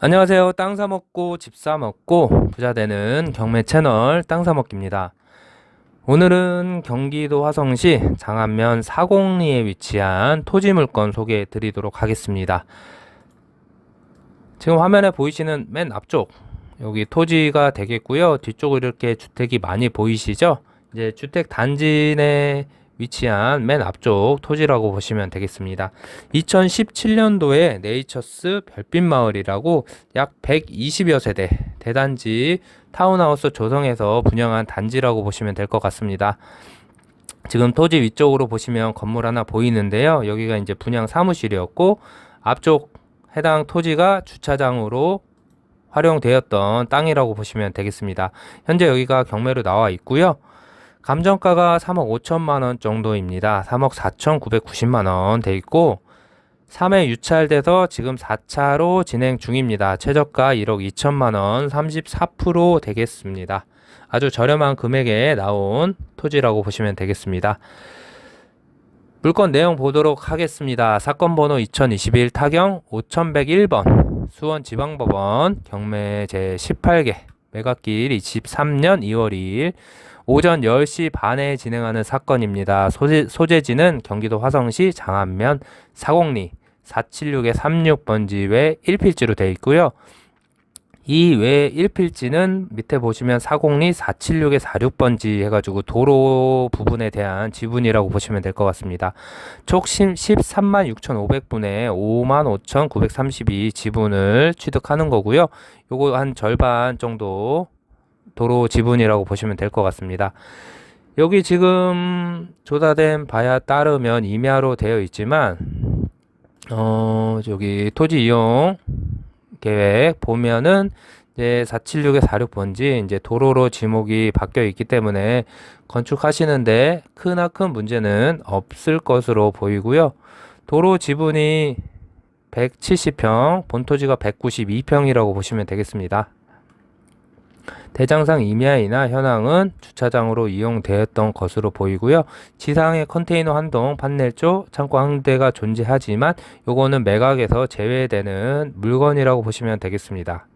안녕하세요. 땅 사먹고 집 사먹고 부자 되는 경매 채널 땅 사먹기입니다. 오늘은 경기도 화성시 장안면 사공리에 위치한 토지 물건 소개해 드리도록 하겠습니다. 지금 화면에 보이시는 맨 앞쪽 여기 토지가 되겠고요. 뒤쪽으로 이렇게 주택이 많이 보이시죠? 이제 주택 단지 내 위치한 맨 앞쪽 토지라고 보시면 되겠습니다. 2017년도에 네이처스 별빛 마을이라고 약 120여 세대 대단지 타운하우스 조성해서 분양한 단지라고 보시면 될 것 같습니다. 지금 토지 위쪽으로 보시면 건물 하나 보이는데요. 여기가 이제 분양 사무실이었고 앞쪽 해당 토지가 주차장으로 활용되었던 땅이라고 보시면 되겠습니다. 현재 여기가 경매로 나와 있고요. 감정가가 3억 5천만 원 정도입니다. 3억 4,990만 원 돼 있고 3회 유찰돼서 지금 4차로 진행 중입니다. 최저가 1억 2천만 원 34% 되겠습니다. 아주 저렴한 금액에 나온 토지라고 보시면 되겠습니다. 물건 내용 보도록 하겠습니다. 사건 번호 2021 타경 5101번 수원 지방법원 경매 제18개 매각길 23년 2월 2일 오전 10시 반에 진행하는 사건입니다. 소재, 소재지는 경기도 화성시 장안면 사공리 476의 36번지 외 1필지로 되어 있고요. 이 외 1필지는 밑에 보시면 사공리 476의 46번지 해가지고 도로 부분에 대한 지분이라고 보시면 될 것 같습니다. 총 13만 6,500분의 5만 5,932 지분을 취득하는 거고요. 요거 한 절반 정도 도로 지분이라고 보시면 될 것 같습니다. 여기 지금 조사된 바에 따르면 임야로 되어 있지만 어 여기 토지 이용 계획 보면은 이제 476에 46번지 이제 도로로 지목이 바뀌어 있기 때문에 건축하시는데 크나큰 문제는 없을 것으로 보이고요. 도로 지분이 170평, 본토지가 192평이라고 보시면 되겠습니다. 대장상 임야이나 현황은 주차장으로 이용되었던 것으로 보이고요. 지상에 컨테이너 한 동, 판넬 쪽, 창고 한 대가 존재하지만 요거는 매각에서 제외되는 물건이라고 보시면 되겠습니다.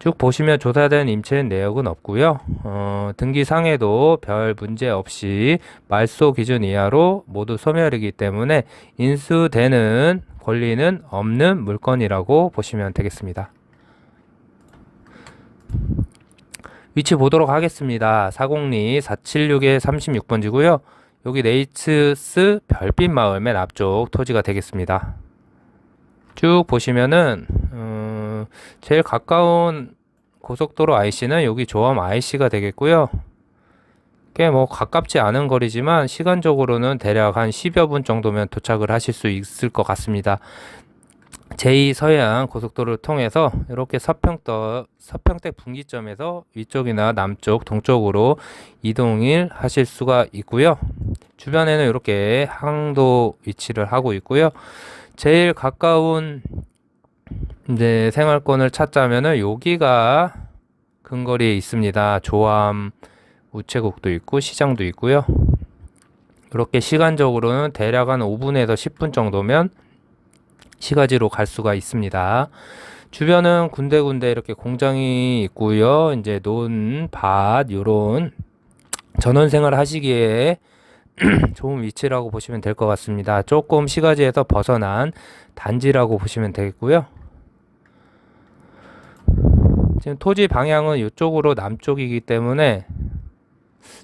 쭉 보시면 조사된 임체 내역은 없고요. 어, 등기상에도 별 문제 없이 말소 기준 이하로 모두 소멸이기 때문에 인수되는 권리는 없는 물건이라고 보시면 되겠습니다. 위치 보도록 하겠습니다. 사공리 476의 36번지고요. 여기 네이츠스 별빛 마을 맨 앞쪽 토지가 되겠습니다. 쭉 보시면은 음, 제일 가까운 고속도로 IC는 여기 조암 IC가 되겠고요. 꽤 뭐 가깝지 않은 거리지만 시간적으로는 대략 한 10여 분 정도면 도착을 하실 수 있을 것 같습니다. 제2 서해안 고속도로를 통해서 이렇게 서평떡, 서평택 분기점에서 위쪽이나 남쪽, 동쪽으로 이동을 하실 수가 있고요. 주변에는 이렇게 항도 위치를 하고 있고요. 제일 가까운 이제 생활권을 찾자면은 여기가 근거리에 있습니다. 조암 우체국도 있고 시장도 있고요. 이렇게 시간적으로는 대략 한 5분에서 10분 정도면 시가지로 갈 수가 있습니다. 주변은 군데군데 이렇게 공장이 있고요. 이제 논, 밭, 요런 전원 생활 하시기에 좋은 위치라고 보시면 될 것 같습니다. 조금 시가지에서 벗어난 단지라고 보시면 되겠고요. 지금 토지 방향은 이쪽으로 남쪽이기 때문에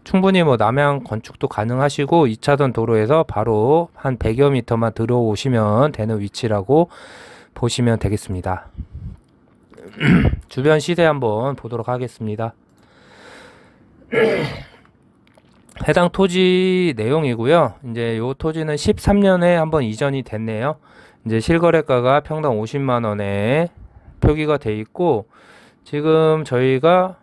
충분히 뭐 남양 건축도 가능하시고 2차선 도로에서 바로 한 100여 미터만 들어오시면 되는 위치라고 보시면 되겠습니다. 주변 시세 한번 보도록 하겠습니다. 해당 토지 내용이고요. 이제 요 토지는 13년에 한번 이전이 됐네요. 이제 실거래가가 평당 50만 원에 표기가 돼 있고 지금 저희가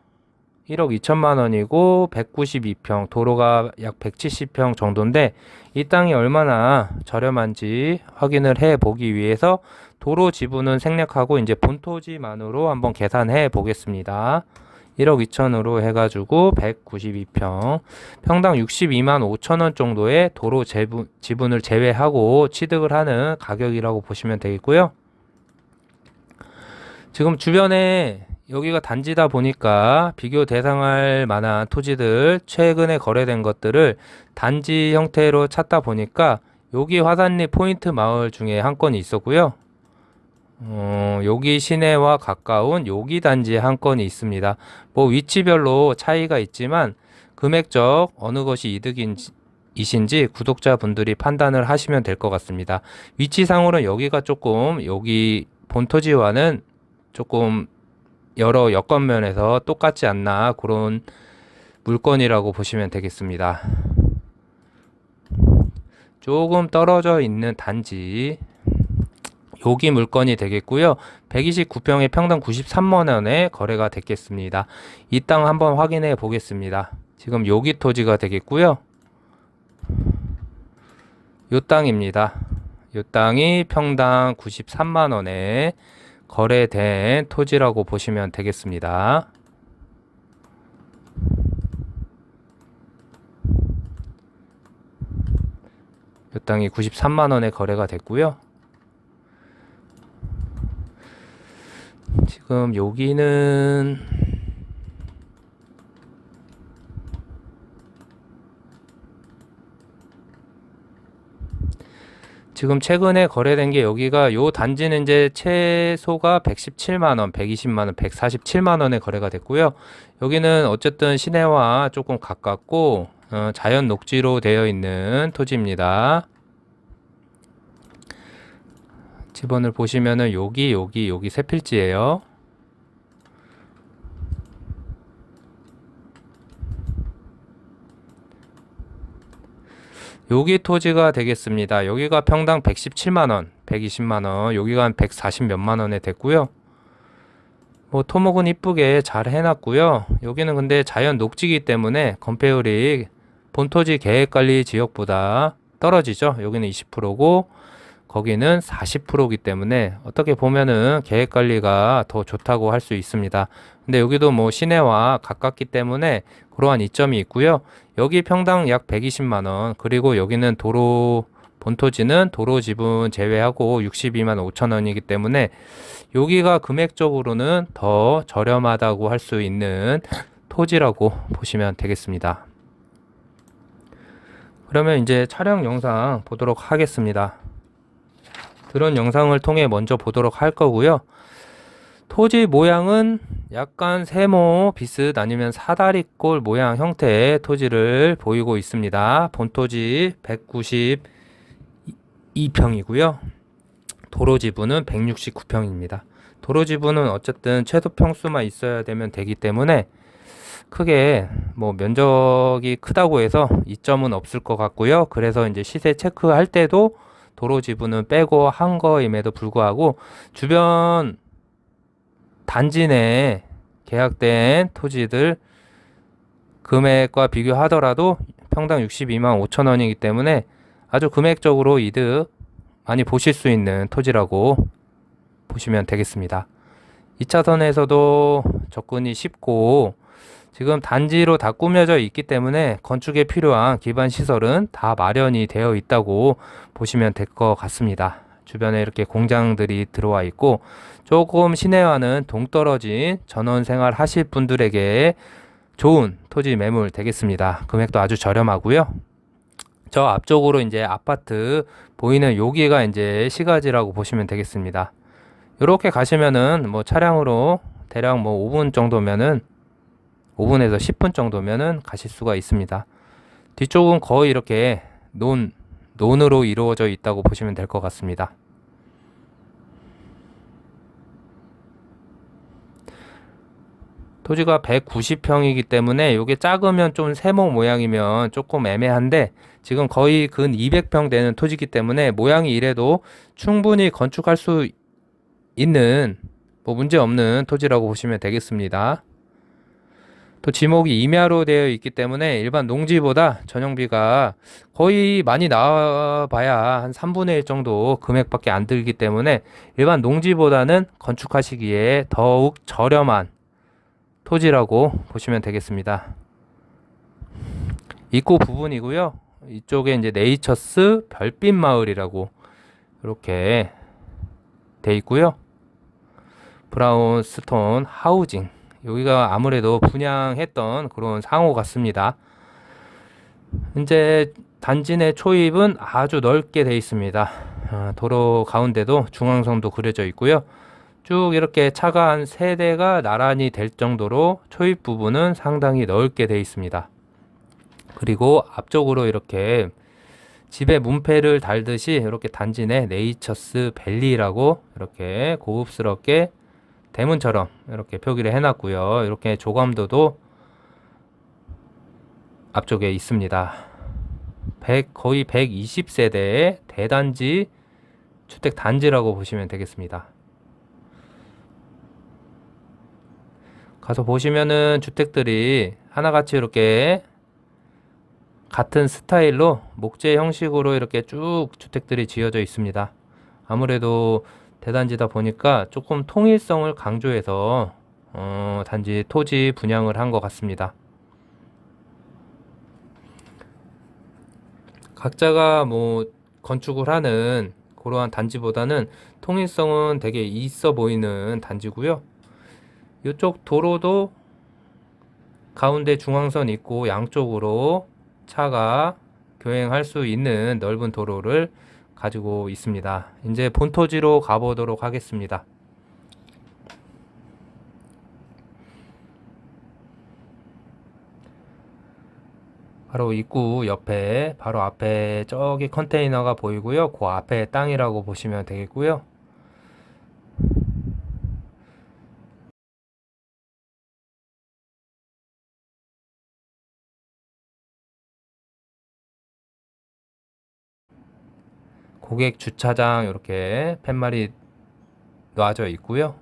1억 2천만 원이고 192평, 도로가 약 170평 정도인데 이 땅이 얼마나 저렴한지 확인을 해 보기 위해서 도로 지분은 생략하고 이제 본토지만으로 한번 계산해 보겠습니다. 1억 2천으로 해가지고 192평, 평당 62만 5천 원 정도의 도로 재분, 지분을 제외하고 취득을 하는 가격이라고 보시면 되겠고요. 지금 주변에 여기가 단지다 보니까 비교 대상할 만한 토지들 최근에 거래된 것들을 단지 형태로 찾다 보니까 여기 화산리 포인트 마을 중에 한 건이 있었고요. 어, 여기 시내와 가까운 여기 단지에 한 건이 있습니다. 뭐 위치별로 차이가 있지만 금액적 어느 것이 이득인지 이신지 구독자분들이 판단을 하시면 될 것 같습니다. 위치상으로는 여기가 조금 여기 본토지와는 조금 여러 여건 면에서 똑같지 않나 그런 물건이라고 보시면 되겠습니다. 조금 떨어져 있는 단지 여기 물건이 되겠고요. 129평에 평당 93만 원에 거래가 됐겠습니다. 이 땅 한번 확인해 보겠습니다. 지금 여기 토지가 되겠고요. 요 땅입니다. 요 땅이 평당 93만 원에 거래된 토지라고 보시면 되겠습니다. 요 땅이 93만 원에 거래가 됐고요. 지금 여기는 지금 최근에 거래된 게 여기가 요 단지는 이제 최소가 117만 원, 120만 원, 147만 원에 거래가 됐고요. 여기는 어쨌든 시내와 조금 가깝고 어, 자연 녹지로 되어 있는 토지입니다. 집원을 보시면은 여기 여기 여기 세 필지예요. 여기 토지가 되겠습니다. 여기가 평당 117만 원, 120만 원, 여기가 한 140 몇만 원에 됐고요. 뭐 토목은 이쁘게 잘 해놨고요. 여기는 근데 자연 녹지기 때문에 건폐율이 본토지 계획관리 지역보다 떨어지죠. 여기는 20%고 거기는 40%이기 때문에 어떻게 보면은 계획 관리가 더 좋다고 할 수 있습니다. 근데 여기도 뭐 시내와 가깝기 때문에 그러한 이점이 있고요. 여기 평당 약 120만 원, 그리고 여기는 도로 본토지는 도로 지분 제외하고 62만 5천 원이기 때문에 여기가 금액적으로는 더 저렴하다고 할 수 있는 토지라고 보시면 되겠습니다. 그러면 이제 촬영 영상 보도록 하겠습니다. 그런 영상을 통해 먼저 보도록 할 거고요. 토지 모양은 약간 세모 비슷 아니면 사다리꼴 모양 형태의 토지를 보이고 있습니다. 본토지 192평이고요. 도로 지분은 169평입니다. 도로 지분은 어쨌든 최소 평수만 있어야 되면 되기 때문에 크게 뭐 면적이 크다고 해서 이점은 없을 것 같고요. 그래서 이제 시세 체크할 때도 도로 지분은 빼고 한 거임에도 불구하고 주변 단지 내에 계약된 토지들 금액과 비교하더라도 평당 62만 5천 원이기 때문에 아주 금액적으로 이득 많이 보실 수 있는 토지라고 보시면 되겠습니다. 2차선에서도 접근이 쉽고 지금 단지로 다 꾸며져 있기 때문에 건축에 필요한 기반 시설은 다 마련이 되어 있다고 보시면 될 것 같습니다. 주변에 이렇게 공장들이 들어와 있고 조금 시내와는 동떨어진 전원 생활 하실 분들에게 좋은 토지 매물 되겠습니다. 금액도 아주 저렴하고요. 저 앞쪽으로 이제 아파트 보이는 여기가 이제 시가지라고 보시면 되겠습니다. 이렇게 가시면은 뭐 차량으로 대략 뭐 5분 정도면은 5분에서 10분 정도면은 가실 수가 있습니다. 뒤쪽은 거의 이렇게 논, 논으로 이루어져 있다고 보시면 될 것 같습니다. 토지가 190평이기 때문에 이게 작으면 좀 세모 모양이면 조금 애매한데 지금 거의 근 200평 되는 토지이기 때문에 모양이 이래도 충분히 건축할 수 있는 뭐 문제 없는 토지라고 보시면 되겠습니다. 또 지목이 임야로 되어 있기 때문에 일반 농지보다 전용비가 거의 많이 나와봐야 한 3분의 1 정도 금액밖에 안 들기 때문에 일반 농지보다는 건축하시기에 더욱 저렴한 토지라고 보시면 되겠습니다. 입구 부분이고요. 이쪽에 이제 네이처스 별빛 마을이라고 이렇게 돼 있고요. 브라운 스톤 하우징 여기가 아무래도 분양했던 그런 상호 같습니다. 이제 단지 내 초입은 아주 넓게 되어 있습니다. 아, 도로 가운데도 중앙선도 그려져 있고요. 쭉 이렇게 차가 한 세 대가 나란히 될 정도로 초입 부분은 상당히 넓게 되어 있습니다. 그리고 앞쪽으로 이렇게 집에 문패를 달듯이 이렇게 단지 내 네이처스 밸리라고 이렇게 고급스럽게 대문처럼 이렇게 표기를 해놨고요. 이렇게 조감도도 앞쪽에 있습니다. 100, 거의 120세대의 대단지 주택 단지라고 보시면 되겠습니다. 가서 보시면은 주택들이 하나같이 이렇게 같은 스타일로 목재 형식으로 이렇게 쭉 주택들이 지어져 있습니다. 아무래도 대단지다 보니까 조금 통일성을 강조해서 어, 단지 토지 분양을 한 것 같습니다. 각자가 뭐 건축을 하는 그러한 단지보다는 통일성은 되게 있어 보이는 단지고요. 이쪽 도로도 가운데 중앙선 있고 양쪽으로 차가 교행할 수 있는 넓은 도로를 가지고 있습니다. 이제 본토지로 가보도록 하겠습니다. 바로 입구 옆에 바로 앞에 저기 컨테이너가 보이고요. 그 앞에 땅이라고 보시면 되겠고요. 고객 주차장 이렇게 팻말이 놔져 있고요.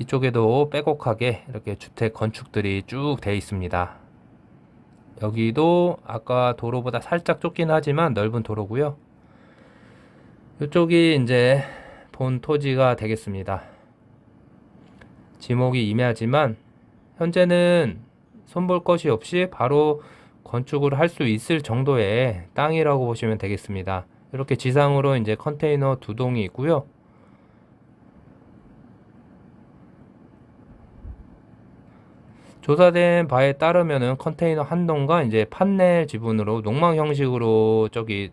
이쪽에도 빼곡하게 이렇게 주택 건축들이 쭉 돼 있습니다. 여기도 아까 도로보다 살짝 좁긴 하지만 넓은 도로고요. 이쪽이 이제 본 토지가 되겠습니다. 지목이 임야지만 현재는 손볼 것이 없이 바로 건축을 할 수 있을 정도의 땅이라고 보시면 되겠습니다. 이렇게 지상으로 이제 컨테이너 두 동이 있고요. 조사된 바에 따르면은 컨테이너 한 동과 이제 판넬 지분으로 농막 형식으로 저기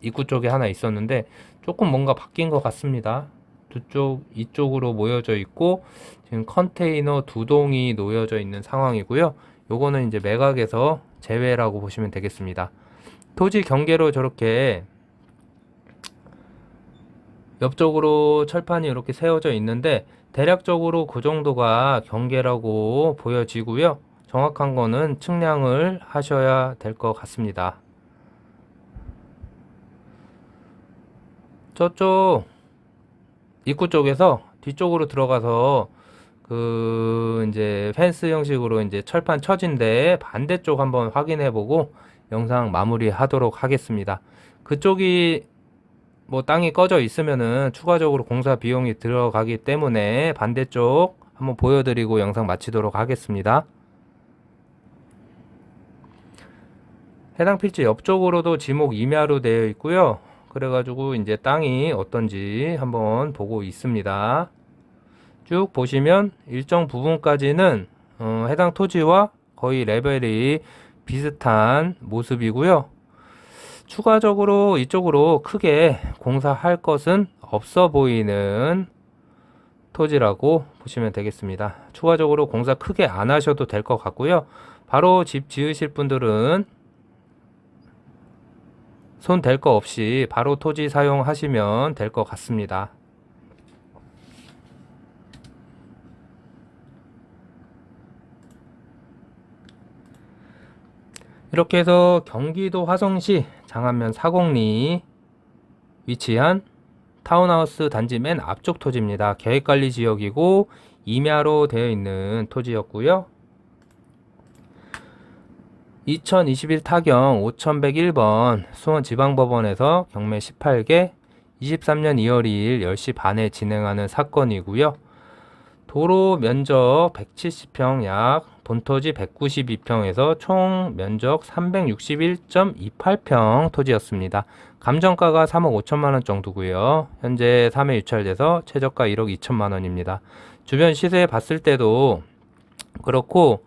입구 쪽에 하나 있었는데 조금 뭔가 바뀐 것 같습니다. 두 쪽 이쪽으로 모여져 있고 지금 컨테이너 두 동이 놓여져 있는 상황이고요. 요거는 이제 매각에서 제외라고 보시면 되겠습니다. 토지 경계로 저렇게 옆쪽으로 철판이 이렇게 세워져 있는데 대략적으로 그 정도가 경계라고 보여지고요. 정확한 거는 측량을 하셔야 될 것 같습니다. 저쪽 입구 쪽에서 뒤쪽으로 들어가서 그 이제 펜스 형식으로 이제 철판 처진데 반대쪽 한번 확인해 보고 영상 마무리 하도록 하겠습니다. 그쪽이 뭐 땅이 꺼져 있으면은 추가적으로 공사 비용이 들어가기 때문에 반대쪽 한번 보여드리고 영상 마치도록 하겠습니다. 해당 필지 옆쪽으로도 지목 임야로 되어 있고요. 그래가지고 이제 땅이 어떤지 한번 보고 있습니다. 쭉 보시면 일정 부분까지는 어, 해당 토지와 거의 레벨이 비슷한 모습이고요. 추가적으로 이쪽으로 크게 공사할 것은 없어 보이는 토지라고 보시면 되겠습니다. 추가적으로 공사 크게 안 하셔도 될 것 같고요. 바로 집 지으실 분들은 손 댈 거 없이 바로 토지 사용하시면 될 것 같습니다. 이렇게 해서 경기도 화성시 장안면 사공리 위치한 타운하우스 단지 맨 앞쪽 토지입니다. 계획관리 지역이고 임야로 되어 있는 토지였고요. 2021 타경 5101번 수원지방법원에서 경매 18개 23년 2월 2일 10시 반에 진행하는 사건이고요. 도로 면적 170평 약 본토지 192평에서 총 면적 361.28평 토지였습니다. 감정가가 3억 5천만 원 정도고요. 현재 3회 유찰돼서 최저가 1억 2천만 원입니다. 주변 시세 봤을 때도 그렇고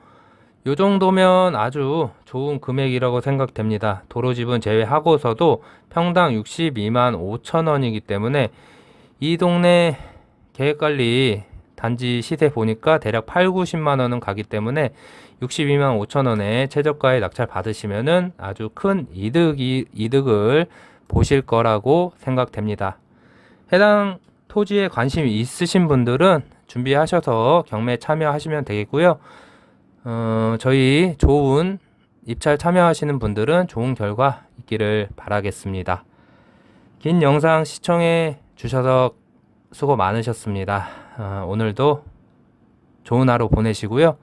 요 정도면 아주 좋은 금액이라고 생각됩니다. 도로집은 제외하고서도 평당 62만 5천 원이기 때문에 이 동네 계획 관리 단지 시세 보니까 대략 8, 90만 원은 가기 때문에 62만 5천 원에 최저가에 낙찰 받으시면은 아주 큰 이득이 이득을 보실 거라고 생각됩니다. 해당 토지에 관심이 있으신 분들은 준비하셔서 경매 참여하시면 되겠고요. 어, 저희 좋은 입찰 참여하시는 분들은 좋은 결과 있기를 바라겠습니다. 긴 영상 시청해 주셔서 수고 많으셨습니다. 어, 오늘도 좋은 하루 보내시고요.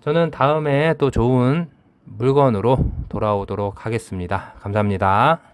저는 다음에 또 좋은 물건으로 돌아오도록 하겠습니다. 감사합니다.